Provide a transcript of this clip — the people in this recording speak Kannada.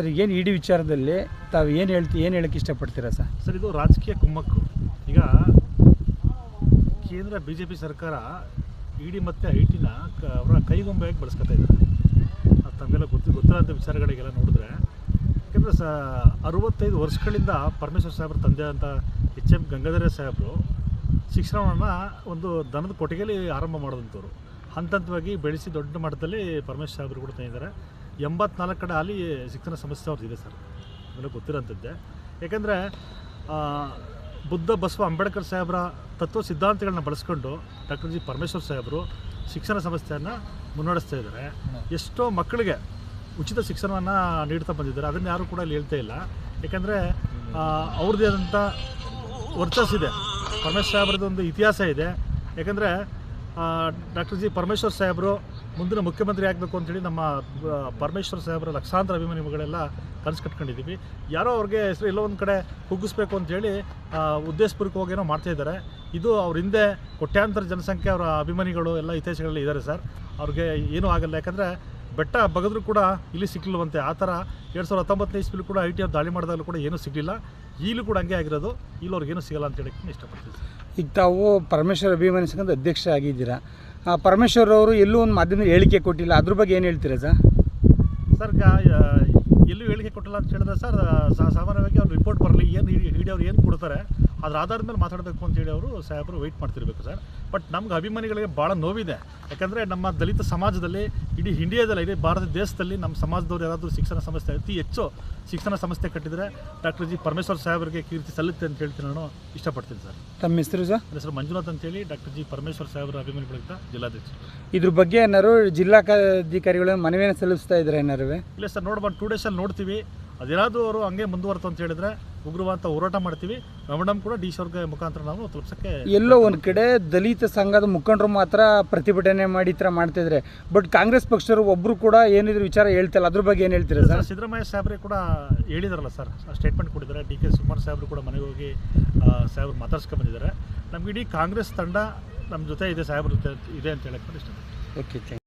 ಸರ್, ಏನು ಇಡೀ ವಿಚಾರದಲ್ಲಿ ತಾವು ಏನು ಹೇಳ್ತಿ, ಏನು ಹೇಳಕ್ಕೆ ಇಷ್ಟಪಡ್ತೀರಾ ಸರ್? ಸರ್, ಇದು ರಾಜಕೀಯ ಕುಮ್ಮಕ್ಕು. ಈಗ ಕೇಂದ್ರ ಬಿ ಜೆ ಪಿ ಸರ್ಕಾರ ಇಡಿ ಮತ್ತು ಐ ಟಿನ ಅವರ ಕೈಗೊಂಬೆಯಾಗಿ ಬಳಸ್ಕೊತಾ ಇದ್ದಾರೆ? ಅದು ತಮಗೆಲ್ಲ ಗೊತ್ತು, ಗೊತ್ತಿರೋಂಥ ವಿಚಾರಗಳಿಗೆಲ್ಲ ನೋಡಿದ್ರೆ, ಯಾಕಂದರೆ ಸ, ಅರುವತ್ತೈದು ವರ್ಷಗಳಿಂದ ಪರಮೇಶ್ವರ್ ಸಾಹೇಬ್ರ ತಂದೆ ಅಂತ ಎಚ್ ಎಂ ಗಂಗಾಧರ ಸಾಹೇಬರು ಶಿಕ್ಷಣವನ್ನು ಒಂದು ದನದ ಕೊಟ್ಟಿಗೆಯಲ್ಲಿ ಆರಂಭ ಮಾಡಿದಂಥವ್ರು ಹಂತ ಹಂತವಾಗಿ ಬೆಳೆಸಿ ದೊಡ್ಡ ಮಟ್ಟದಲ್ಲಿ ಪರಮೇಶ್ವರ್ ಸಾಹೇಬರು ಕೂಡ ತಂದಿದ್ದಾರೆ. ಎಂಬತ್ನಾಲ್ಕು ಕಡೆ ಅಲ್ಲಿ ಶಿಕ್ಷಣ ಸಮಸ್ಯೆ ಅವ್ರದ್ದು ಇದೆ ಸರ್. ನನಗೆ ಗೊತ್ತಿರೋಂಥದ್ದೇ. ಯಾಕೆಂದರೆ ಬುದ್ಧ ಬಸವ ಅಂಬೇಡ್ಕರ್ ಸಾಹೇಬರ ತತ್ವ ಸಿದ್ಧಾಂತಗಳನ್ನ ಬಳಸ್ಕೊಂಡು ಡಾಕ್ಟರ್ ಜಿ ಪರಮೇಶ್ವರ್ ಸಾಹೇಬರು ಶಿಕ್ಷಣ ಸಂಸ್ಥೆಯನ್ನು ಮುನ್ನಡೆಸ್ತಾ ಇದ್ದಾರೆ. ಎಷ್ಟೋ ಮಕ್ಕಳಿಗೆ ಉಚಿತ ಶಿಕ್ಷಣವನ್ನು ನೀಡ್ತಾ ಬಂದಿದ್ದಾರೆ. ಅದನ್ನು ಯಾರೂ ಕೂಡ ಇಲ್ಲಿ ಹೇಳ್ತಾ ಇಲ್ಲ. ಯಾಕೆಂದರೆ ಅವ್ರದ್ದೇ ಆದಂಥ ವರ್ಚಸ್ಸಿದೆ ಪರಮೇಶ್ವರ್ ಸಾಹೇಬ್ರದ್ದು ಒಂದು ಇತಿಹಾಸ ಇದೆ. ಯಾಕೆಂದರೆ ಡಾಕ್ಟರ್ ಜಿ ಪರಮೇಶ್ವರ್ ಸಾಹೇಬರು ಮುಂದಿನ ಮುಖ್ಯಮಂತ್ರಿ ಆಗಬೇಕು ಅಂತೇಳಿ ನಮ್ಮ ಪರಮೇಶ್ವರ ಸಾಹೇಬರ ಲಕ್ಷಾಂತರ ಅಭಿಮಾನಿಗಳೆಲ್ಲ ಕನಸು ಕಟ್ಕೊಂಡಿದ್ದೀವಿ. ಯಾರೋ ಅವ್ರಿಗೆ ಹೆಸರು ಎಲ್ಲೋ ಒಂದು ಕಡೆ ಕುಗ್ಗಿಸ್ಬೇಕು ಅಂತೇಳಿ ಹೋಗೇನೋ ಮಾಡ್ತಾ ಇದ್ದಾರೆ. ಇದು ಅವ್ರ ಹಿಂದೆ ಕೋಟ್ಯಾಂತರ ಜನಸಂಖ್ಯೆ ಅವರ ಅಭಿಮಾನಿಗಳು ಎಲ್ಲ ಇತಿಹಾಸಗಳಲ್ಲಿ ಇದ್ದಾರೆ ಸರ್. ಅವ್ರಿಗೆ ಏನೂ ಆಗಲ್ಲ. ಯಾಕಂದರೆ ಬೆಟ್ಟ ಬಗದ್ರು ಕೂಡ ಇಲ್ಲಿ ಸಿಗ್ಲಿಲ್ವಂತೆ ಆ ಥರ ಎರಡು ಸಾವಿರದ ಹತ್ತೊಂಬತ್ತನೇ ಇಸ್ವಿಲಿ ಕೂಡ ಐ ಟಿ ಎಫ್ ದಾಳಿ ಮಾಡಿದಾಗಲೂ ಕೂಡ ಏನೂ ಸಿಗಲಿಲ್ಲ ಈಗಲೂ ಕೂಡ ಹಂಗೆ ಆಗಿರೋದು. ಇಲ್ಲಿ ಅವ್ರಿಗೇನು ಸಿಗಲ್ಲ ಅಂತ ಹೇಳಕ್ಕೆ ಇಷ್ಟಪಡ್ತೀನಿ ಸರ್. ಈಗ ತಾವು ಪರಮೇಶ್ವರ್ ಅಭಿಮಾನಿಸ್ಕೊಂಡು ಅಧ್ಯಕ್ಷ ಆಗಿದ್ದೀರಾ ಪರಮೇಶ್ವರ್ ಅವರು ಎಲ್ಲೂ ಒಂದು ಮಾಧ್ಯಮದ ಹೇಳಿಕೆ ಕೊಟ್ಟಿಲ್ಲ. ಅದ್ರ ಬಗ್ಗೆ ಏನು ಹೇಳ್ತೀರಾ ಸರ್? ಸರ್ ಎಲ್ಲೂ ಹೇಳಿಕೆ ಕೊಟ್ಟಿಲ್ಲ ಅಂತ ಹೇಳಿದ್ರೆ ಸರ್ ಸಾಮಾನ್ಯವಾಗಿ ಅವ್ರು ರಿಪೋರ್ಟ್ ಬರಲಿ, ಏನು ಅವ್ರು ಏನು ಕೊಡ್ತಾರೆ? ಅದ್ರ ಆಧಾರದ ಮೇಲೆ ಮಾತಾಡಬೇಕು ಅಂತೇಳಿ ಅವರು ಸಾಹೇಬರು ವೆಯ್ಟ್ ಮಾಡ್ತಿರ್ಬೇಕು ಸರ್. ಬಟ್ ನಮ್ಗೆ ಅಭಿಮಾನಿಗಳಿಗೆ ಭಾಳ ನೋವಿದೆ. ಯಾಕಂದರೆ ನಮ್ಮ ದಲಿತ ಸಮಾಜದಲ್ಲಿ ಇಡೀ ಇಂಡಿಯಾದಲ್ಲಿ ಇಡೀ ಭಾರತ ದೇಶದಲ್ಲಿ ನಮ್ಮ ಸಮಾಜದವ್ರು ಯಾರಾದರೂ ಶಿಕ್ಷಣ ಸಂಸ್ಥೆ ಅತಿ ಹೆಚ್ಚು ಶಿಕ್ಷಣ ಸಂಸ್ಥೆ ಕಟ್ಟಿದರೆ ಡಾಕ್ಟರ್ ಜಿ ಪರಮೇಶ್ವರ್ ಸಾಹೇಬರಿಗೆ ಕೀರ್ತಿ ಸಲ್ಲುತ್ತೆ ಅಂತ ಹೇಳ್ತೀನಿ ನಾನು. ಇಷ್ಟಪಡ್ತೀನಿ ಸರ್. ತಮ್ಮ ಹೆಸರು ಸರ್? ನನ್ನ ಹೆಸರು ಮಂಜುನಾಥ್ ಅಂತೇಳಿ ಡಾಕ್ಟರ್ ಜಿ ಪರಮೇಶ್ವರ್ ಸಾಹೇಬರ ಅಭಿಮಾನಿಗಳಿಂದ ಜಿಲ್ಲಾಧ್ಯಕ್ಷ ಇದ್ರ ಬಗ್ಗೆ ಏನಾರು ಜಿಲ್ಲಾಧಿಕಾರಿಗಳು ಮನವಿಯನ್ನು ಸಲ್ಲಿಸ್ತಾ ಇದ್ದಾರೆ ಏನಾರು ಇಲ್ಲ ಸರ್ ನೋಡ್ಬಂದು ಟೂ ಡೇಸಲ್ಲಿ ನೋಡ್ತೀವಿ. ಅದೇನಾದರೂ ಅವರು ಹಂಗೆ ಮುಂದುವರ್ತು ಅಂತ ಹೇಳಿದ್ರೆ ಉಗ್ರವಾದ ಹೋರಾಟ ಮಾಡ್ತೀವಿ. ಮೇಡಮ್ ಕೂಡ ಡಿ ಸಿ ಮುಖಾಂತರ ನಾವು ತಲುಪಿಸಕ್ಕೆ ಎಲ್ಲೋ ಒಂದು ಕಡೆ ದಲಿತ ಸಂಘದ ಮುಖಂಡರು ಮಾತ್ರ ಪ್ರತಿಭಟನೆ ಮಾಡಿ ಈ ಥರ ಮಾಡ್ತಿದ್ರೆ ಬಟ್ ಕಾಂಗ್ರೆಸ್ ಪಕ್ಷರು ಒಬ್ಬರು ಕೂಡ ಏನಿದ್ರು ವಿಚಾರ ಹೇಳ್ತಿಲ್ಲ. ಅದ್ರ ಬಗ್ಗೆ ಏನು ಹೇಳ್ತೀರಾ ಸರ್? ಸಿದ್ದರಾಮಯ್ಯ ಸಾಹೇಬ್ರೆ ಕೂಡ ಹೇಳಿದಾರಲ್ಲ ಸರ್ ಸ್ಟೇಟ್ಮೆಂಟ್ ಕೊಟ್ಟಿದ್ದಾರೆ. ಡಿ ಕೆ ಶಿವಕುಮಾರ್ ಸಾಹೇಬ್ರು ಕೂಡ ಮನೆಗೆ ಹೋಗಿ ಸಾಹೇಬ್ರು ಮಾತಾಡ್ಸ್ಕೊಂಡು ಬಂದಿದ್ದಾರೆ. ನಮ್ಗೆ ಇಡೀ ಕಾಂಗ್ರೆಸ್ ತಂಡ ನಮ್ಮ ಜೊತೆ ಇದೆ ಸಾಹೇಬ್ರ ಜೊತೆ ಇದೆ ಅಂತ ಹೇಳಕ್ಕೆ ಇಷ್ಟ ಓಕೆ